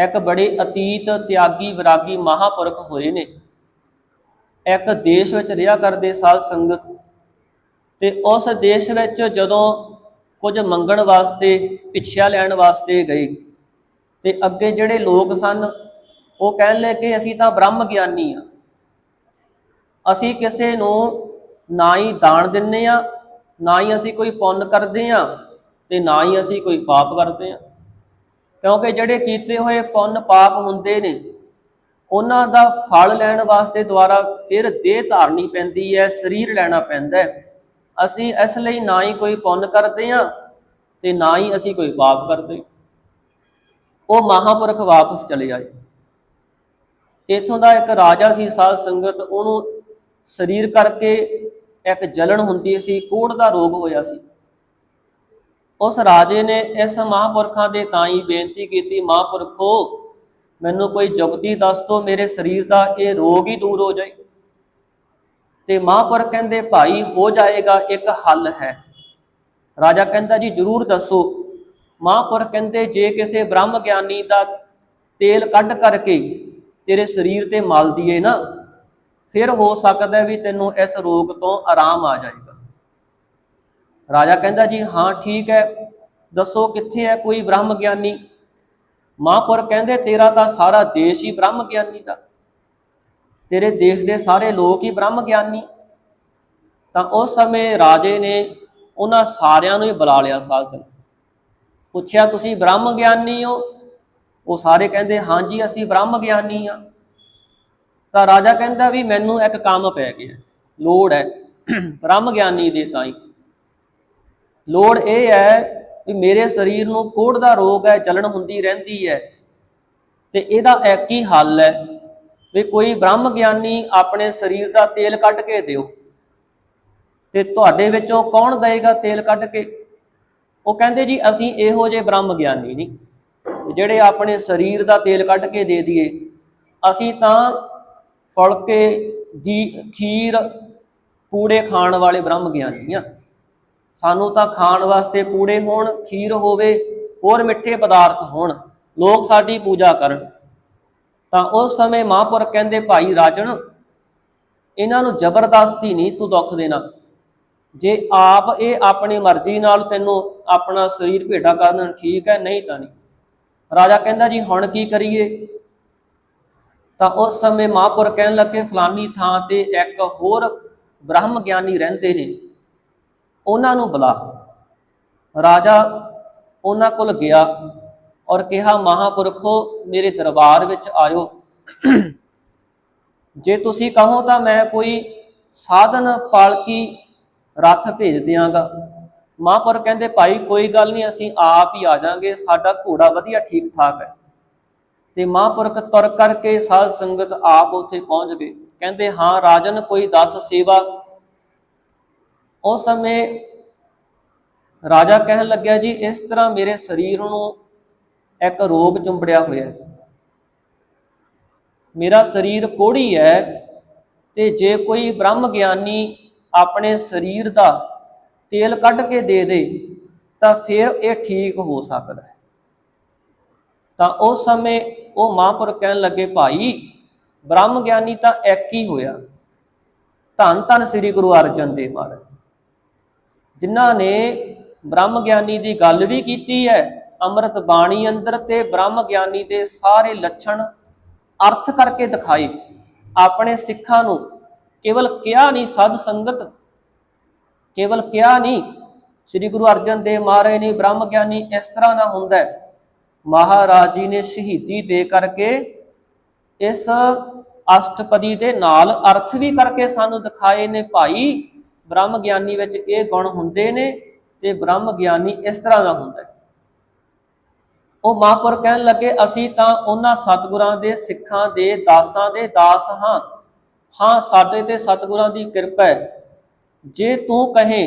ਇੱਕ ਬੜੇ ਅਤੀਤ, ਤਿਆਗੀ, ਵਿਰਾਗੀ ਮਹਾਪੁਰਖ ਹੋਏ ਨੇ। ਇੱਕ ਦੇਸ਼ ਵਿੱਚ ਰਿਹਾ ਕਰਦੇ ਸਾਧ ਸੰਗਤ ਤੇ ਉਸ ਦੇਸ਼ ਵਿੱਚ ਜਦੋਂ ਕੁਝ ਮੰਗਣ ਵਾਸਤੇ, ਪਿੱਛਿਆ ਲੈਣ ਵਾਸਤੇ ਗਏ ਤੇ ਅੱਗੇ ਜਿਹੜੇ ਲੋਕ ਸਨ, ਉਹ ਕਹਿਣ ਲੱਗੇ, ਅਸੀਂ ਤਾਂ ਬ੍ਰਹਮ ਗਿਆਨੀ ਆ। ਅਸੀਂ ਕਿਸੇ ਨੂੰ ਨਾ ਹੀ ਦਾਨ ਦਿੰਨੇ ਆ, ਨਾ ਹੀ ਅਸੀਂ ਕੋਈ ਪੁੰਨ ਕਰਦੇ ਆ ਤੇ ਨਾ ਹੀ ਅਸੀਂ ਕੋਈ ਪਾਪ ਕਰਦੇ ਆ। ਕਿਉਂਕਿ ਜਿਹੜੇ ਕੀਤੇ ਹੋਏ ਪੁੰਨ ਪਾਪ ਹੁੰਦੇ ਨੇ, ਉਹਨਾਂ ਦਾ ਫਲ ਲੈਣ ਵਾਸਤੇ ਦੁਆਰਾ ਫਿਰ ਦੇਹ ਧਾਰਨੀ ਪੈਂਦੀ ਹੈ, ਸਰੀਰ ਲੈਣਾ ਪੈਂਦਾ ਹੈ। ਅਸੀਂ ਇਸ ਲਈ ਨਾ ਹੀ ਕੋਈ ਪੁੰਨ ਕਰਦੇ ਆ ਤੇ ਨਾ ਹੀ ਅਸੀਂ ਕੋਈ ਪਾਪ ਕਰਦੇ। ਉਹ ਮਹਾਪੁਰਖ ਵਾਪਸ ਚਲੇ ਆਏ। ਇਥੋਂ ਦਾ ਇੱਕ ਰਾਜਾ ਸੀ, ਸਾਧ ਸੰਗਤ, ਉਹਨੂੰ ਸਰੀਰ ਕਰਕੇ ਇੱਕ ਜਲਣ ਹੁੰਦੀ ਸੀ, ਕੋੜ ਦਾ ਰੋਗ ਹੋਇਆ ਸੀ। ਉਸ ਰਾਜੇ ਨੇ ਇਸ ਮਹਾਪੁਰਖਾਂ ਦੇ ਤਾਈ ਬੇਨਤੀ ਕੀਤੀ, ਮਹਾਪੁਰਖੋ, ਮੈਨੂੰ ਕੋਈ ਜੁਗਤੀ ਦੱਸ ਦੋ ਮੇਰੇ ਸਰੀਰ ਦਾ ਇਹ ਰੋਗ ਹੀ ਦੂਰ ਹੋ ਜਾਏ। ਤੇ ਮਹਾਪੁਰਖ ਕਹਿੰਦੇ, ਭਾਈ, ਹੋ ਜਾਏਗਾ, ਇੱਕ ਹੱਲ ਹੈ। ਰਾਜਾ ਕਹਿੰਦਾ, ਜੀ, ਜਰੂਰ ਦੱਸੋ। ਮਹਾਪੁਰਖ ਕਹਿੰਦੇ, ਜੇ ਕਿਸੇ ਬ੍ਰਹਮ ਗਿਆਨੀ ਦਾ ਤੇਲ ਕੱਢ ਕਰਕੇ ਤੇਰੇ ਸਰੀਰ ਤੇ ਮਲ ਦਈਏ ਨਾ, ਫਿਰ ਹੋ ਸਕਦਾ ਵੀ ਤੈਨੂੰ ਇਸ ਰੋਗ ਤੋਂ ਆਰਾਮ ਆ ਜਾਏਗਾ। ਰਾਜਾ ਕਹਿੰਦਾ ਜੀ, ਹਾਂ, ਠੀਕ ਹੈ। ਦੱਸੋ ਕਿੱਥੇ ਹੈ ਕੋਈ ਬ੍ਰਹਮ ਗਿਆਨੀ? ਮਹਾਂਪੁਰ ਕਹਿੰਦੇ, ਤੇਰਾ ਤਾਂ ਸਾਰਾ ਦੇਸ਼ ਹੀ ਬ੍ਰਹਮ ਗਿਆਨੀ ਦਾ। ਤੇਰੇ ਦੇਸ਼ ਦੇ ਸਾਰੇ ਲੋਕ ਹੀ ਬ੍ਰਹਮ ਗਿਆਨੀ। ਤਾਂ ਉਸ ਸਮੇਂ ਰਾਜੇ ਨੇ ਉਹਨਾਂ ਸਾਰਿਆਂ ਨੂੰ ਹੀ ਬੁਲਾ ਲਿਆ ਸਾਧ ਸੰਗਤ ਪੁੱਛਿਆ, ਤੁਸੀਂ ਬ੍ਰਹਮ ਗਿਆਨੀ ਹੋ? ਉਹ ਸਾਰੇ ਕਹਿੰਦੇ ਹਾਂਜੀ ਅਸੀਂ ਬ੍ਰਹਮ ਗਿਆਨੀ ਆ ਤਾਂ ਰਾਜਾ ਕਹਿੰਦਾ ਵੀ, ਮੈਨੂੰ ਇੱਕ ਕੰਮ ਪੈ ਗਿਆ। ਲੋੜ ਹੈ ਬ੍ਰਹਮ ਗਿਆਨੀ ਦੇ ਤਾਈ। ਲੋੜ ਇਹ ਹੈ ਵੀ ਮੇਰੇ ਸਰੀਰ ਨੂੰ ਕੋੜ ਦਾ ਰੋਗ ਹੈ ਜਲਣ ਹੁੰਦੀ ਰਹਿੰਦੀ ਹੈ। ਤੇ ਇਹਦਾ ਇੱਕ ਹੀ ਹੱਲ ਹੈ ਵੀ ਕੋਈ ਬ੍ਰਹਮ ਗਿਆਨੀ ਆਪਣੇ ਸਰੀਰ ਦਾ ਤੇਲ ਕੱਢ ਕੇ ਦਿਓ। ਤੇ ਤੁਹਾਡੇ ਵਿੱਚੋਂ ਕੌਣ ਦੇਗਾ ਤੇਲ ਕੱਢ ਕੇ? ਉਹ ਕਹਿੰਦੇ ਜੀ, ਅਸੀਂ ਇਹੋ ਜਿਹੇ ਬ੍ਰਹਮ ਗਿਆਨੀ ਨਹੀਂ। ਜਿਹੜੇ ਆਪਣੇ ਸਰੀਰ ਦਾ ਤੇਲ ਕੱਢ ਕੇ ਦੇ ਦਈਏ। ਅਸੀਂ ਤਾਂ ਫੁਲਕੇ, ਦੀ ਖੀਰ, ਪੂੜੇ ਖਾਣ ਵਾਲੇ ਬ੍ਰਹਮ ਗਿਆਨੀ ਆ। ਸਾਨੂੰ ਤਾਂ ਖਾਣ ਵਾਸਤੇ ਪੂੜੇ ਹੋਣ, ਖੀਰ ਹੋਵੇ, ਹੋਰ ਮਿੱਠੇ ਪਦਾਰਥ ਹੋਣ, ਲੋਕ ਸਾਡੀ ਪੂਜਾ ਕਰਨ। ਤਾਂ ਉਸ ਸਮੇਂ ਮਹਾਂਪੁਰ ਕਹਿੰਦੇ, ਭਾਈ ਰਾਜਨ ਇਹਨਾਂ ਨੂੰ ਜ਼ਬਰਦਸਤੀ ਨਹੀਂ ਤੂੰ ਦੁੱਖ ਦੇਣਾ। ਜੇ ਆਪ ਇਹ ਆਪਣੀ ਮਰਜ਼ੀ ਨਾਲ ਤੈਨੂੰ ਆਪਣਾ ਸਰੀਰ ਭੇਟਾ ਕਰਨ ਠੀਕ ਹੈ, ਨਹੀਂ ਤਾਂ ਨਹੀਂ। ਰਾਜਾ ਕਹਿੰਦਾ, ਜੀ, ਹੁਣ ਕੀ ਕਰੀਏ? ਤਾਂ ਉਸ ਸਮੇਂ ਮਹਾਂਪੁਰ ਕਹਿਣ ਲੱਗੇ ਫਲਾਨੀ ਥਾਂ ਤੇ ਇੱਕ ਹੋਰ ਬ੍ਰਹਮ ਗਿਆਨੀ ਰਹਿੰਦੇ ਨੇ। ਉਹਨਾਂ ਨੂੰ ਬੁਲਾ। ਰਾਜਾ ਉਹਨਾਂ ਕੋਲ ਗਿਆ ਔਰ ਕਿਹਾ, ਮਹਾਪੁਰਖੋ, ਮੇਰੇ ਦਰਬਾਰ ਵਿੱਚ ਆਇਓ। ਜੇ ਤੁਸੀਂ ਕਹੋ ਤਾਂ ਮੈਂ ਕੋਈ ਸਾਧਨ, ਪਾਲਕੀ, ਰੱਥ ਭੇਜ ਦਿਆਂਗਾ। ਮਹਾਂਪੁਰ ਕਹਿੰਦੇ, ਭਾਈ, ਕੋਈ ਗੱਲ ਨਹੀਂ, ਅਸੀਂ ਆਪ ਹੀ ਆ ਜਾਾਂਗੇ। ਸਾਡਾ ਘੋੜਾ ਵਧੀਆ ਠੀਕ ਠਾਕ ਹੈ। ਤੇ ਮਹਾਂਪੁਰਖ ਤੁਰ ਕਰਕੇ ਸਾਧ ਸੰਗਤ ਆਪ ਉੱਥੇ ਪਹੁੰਚ ਗਏ। ਕਹਿੰਦੇ, ਹਾਂ, ਰਾਜਨ, ਕੋਈ 10 ਸੇਵਾ ਉਸ ਸਮੇਂ ਰਾਜਾ ਕਹਿਣ ਲੱਗਿਆ ਜੀ, ਇਸ ਤਰ੍ਹਾਂ ਮੇਰੇ ਸਰੀਰ ਨੂੰ ਇੱਕ ਰੋਗ ਚੁੰਬੜਿਆ ਹੋਇਆ ਹੈ। ਮੇਰਾ ਸਰੀਰ ਕੋੜੀ ਹੈ ਤੇ ਜੇ ਕੋਈ ਬ੍ਰਹਮ ਗਿਆਨੀ ਆਪਣੇ ਸਰੀਰ ਦਾ ਤੇਲ ਕੱਢ ਕੇ ਦੇ ਦੇ, ਤਾਂ ਫਿਰ ਇਹ ਠੀਕ ਹੋ ਸਕਦਾ ਹੈ। ਤਾਂ ਉਸ ਸਮੇਂ ਉਹ ਮਹਾਂਪੁਰ ਕਹਿਣ ਲੱਗੇ, ਭਾਈ ਬ੍ਰਹਮ ਗਿਆਨੀ ਤਾਂ ਇੱਕ ਹੀ ਹੋਇਆ। ਧੰਨ ਧੰਨ ਸ੍ਰੀ ਗੁਰੂ ਅਰਜਨ ਦੇਵ ਮਹਾਰਾਜ। ਜਿਨ੍ਹਾਂ ਨੇ ਬ੍ਰਹਮ ਗਿਆਨੀ ਦੀ ਗੱਲ ਵੀ ਕੀਤੀ ਹੈ, ਅੰਮ੍ਰਿਤ ਬਾਣੀ ਅੰਦਰ ਤੇ ਬ੍ਰਹਮ ਗਿਆਨੀ ਦੇ ਸਾਰੇ ਲੱਛਣ ਅਰਥ ਕਰਕੇ ਦਿਖਾਏ। ਆਪਣੇ ਸਿੱਖਾਂ ਨੂੰ ਕੇਵਲ ਕਿਹਾ ਨਹੀਂ, ਸਾਧ ਸੰਗਤ ਕੇਵਲ ਕਿਹਾ ਨਹੀਂ, ਸ੍ਰੀ ਗੁਰੂ ਅਰਜਨ ਦੇਵ ਮਹਾਰਾਜ ਨੇ ਬ੍ਰਹਮ ਗਿਆਨੀ ਇਸ ਤਰ੍ਹਾਂ ਦਾ ਹੁੰਦਾ ਮਹਾਰਾਜ ਜੀ ਨੇ ਸ਼ਹੀਦੀ ਦੇ ਕਰਕੇ ਇਸ ਅਸ਼ਟਪਦੀ ਦੇ ਨਾਲ ਅਰਥ ਵੀ ਕਰਕੇ ਸਾਨੂੰ ਦਿਖਾਏ ਨੇ ਭਾਈ। ਬ੍ਰਹਮ ਗਿਆਨੀ ਵਿੱਚ ਇਹ ਗੁਣ ਹੁੰਦੇ ਨੇ ਤੇ ਬ੍ਰਹਮ ਗਿਆਨੀ ਇਸ ਤਰ੍ਹਾਂ ਦਾ ਹੁੰਦਾ ਉਹ ਮਹਾਂਪੁਰ ਕਹਿਣ ਲੱਗੇ, ਅਸੀਂ ਤਾਂ ਉਹਨਾਂ ਸਤਿਗੁਰਾਂ ਦੇ ਸਿੱਖਾਂ ਦੇ ਦਾਸਾਂ ਦੇ ਦਾਸ ਹਾਂ। ਹਾਂ, ਸਾਡੇ ਤੇ ਸਤਿਗੁਰਾਂ ਦੀ ਕਿਰਪਾ ਹੈ। ਜੇ ਤੂੰ ਕਹੇ,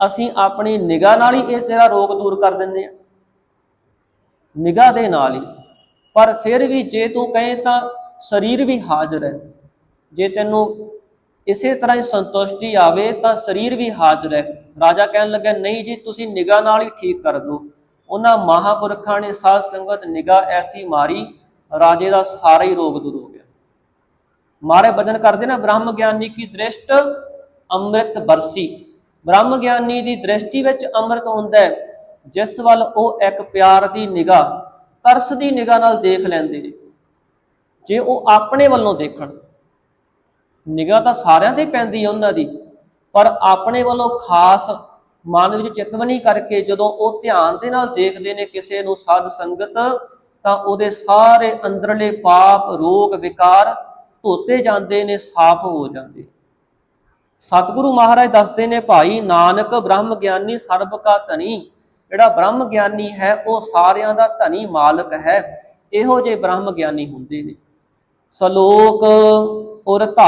ਅਸੀਂ ਆਪਣੀ ਨਿਗਾਹ ਨਾਲ ਹੀ ਇਹ ਤੇਰਾ ਰੋਗ ਦੂਰ ਕਰ ਦਿੰਦੇ ਆ ਨਿਗਾਹ ਦੇ ਨਾਲ ਹੀ। ਪਰ ਫਿਰ ਵੀ ਜੇ ਤੂੰ ਕਹੇ ਤਾਂ ਸਰੀਰ ਵੀ ਹਾਜ਼ਰ ਹੈ। ਜੇ ਤੈਨੂੰ ਇਸੇ ਤਰ੍ਹਾਂ ਹੀ ਸੰਤੁਸ਼ਟੀ ਆਵੇ ਤਾਂ ਸਰੀਰ ਵੀ ਹਾਜ਼ਰ ਹੈ। ਰਾਜਾ ਕਹਿਣ ਲੱਗਾ, ਨਹੀਂ ਜੀ, ਤੁਸੀਂ ਨਿਗਾਹ ਨਾਲ ਹੀ ਠੀਕ ਕਰ ਦਿਓ। ਉਹਨਾਂ ਮਹਾਪੁਰਖਾਂ ਨੇ ਸਾਧ ਸੰਗਤ ਨਿਗਾਹ ਐਸੀ ਮਾਰੀ, ਰਾਜੇ ਦਾ ਸਾਰਾ ਹੀ ਰੋਗ ਦੂਰ ਹੋ ਗਿਆ। ਮਾਰੇ ਬਦਨ ਕਰਦੇ ਨਾ, ਬ੍ਰਹਮ ਗਿਆਨੀ ਕੀ ਦ੍ਰਿਸ਼ਟ ਅੰਮ੍ਰਿਤ ਬਰਸੀ। ਬ੍ਰਹਮ ਗਿਆਨੀ ਦੀ ਦ੍ਰਿਸ਼ਟੀ ਵਿੱਚ ਅੰਮ੍ਰਿਤ ਹੁੰਦਾ ਹੈ, ਜਿਸ ਵੱਲ ਉਹ ਇੱਕ ਪਿਆਰ ਦੀ ਨਿਗਾਹ, ਤਰਸ ਦੀ ਨਿਗਾਹ ਨਾਲ ਦੇਖ ਲੈਂਦੇ ਨੇ। ਜੇ ਉਹ ਆਪਣੇ ਵੱਲੋਂ ਦੇਖਣ ਨਿਗਾਹ ਤਾਂ ਸਾਰਿਆਂ ਤੇ ਪੈਂਦੀ ਹੈ ਉਹਨਾਂ ਦੀ। ਪਰ ਆਪਣੇ ਵੱਲੋਂ ਖਾਸ ਮਨ ਵਿੱਚ ਚਿਤਵਨੀ ਕਰਕੇ ਜਦੋਂ ਉਹ ਧਿਆਨ ਦੇ ਨਾਲ ਦੇਖਦੇ ਨੇ ਕਿਸੇ ਨੂੰ ਸਾਧ ਸੰਗਤ, ਤਾਂ ਉਹਦੇ ਸਾਰੇ ਅੰਦਰਲੇ ਪਾਪ, ਰੋਗ, ਵਿਕਾਰ ਧੋਤੇ ਜਾਂਦੇ ਨੇ, ਸਾਫ਼ ਹੋ ਜਾਂਦੇ ਸਤਿਗੁਰੂ ਮਹਾਰਾਜ ਦੱਸਦੇ ਨੇ, ਭਾਈ ਨਾਨਕ ਬ੍ਰਹਮ ਗਿਆਨੀ ਸਰਬ ਕਾ ਧਨੀ। ਜਿਹੜਾ ਬ੍ਰਹਮ ਗਿਆਨੀ ਹੈ, ਉਹ ਸਾਰਿਆਂ ਦਾ ਧਨੀ ਮਾਲਕ ਹੈ। ਇਹੋ ਜਿਹੇ ਬ੍ਰਹਮ ਗਿਆਨੀ ਹੁੰਦੇ ਨੇ। ਸਲੋਕ ਔਰ ਧਾ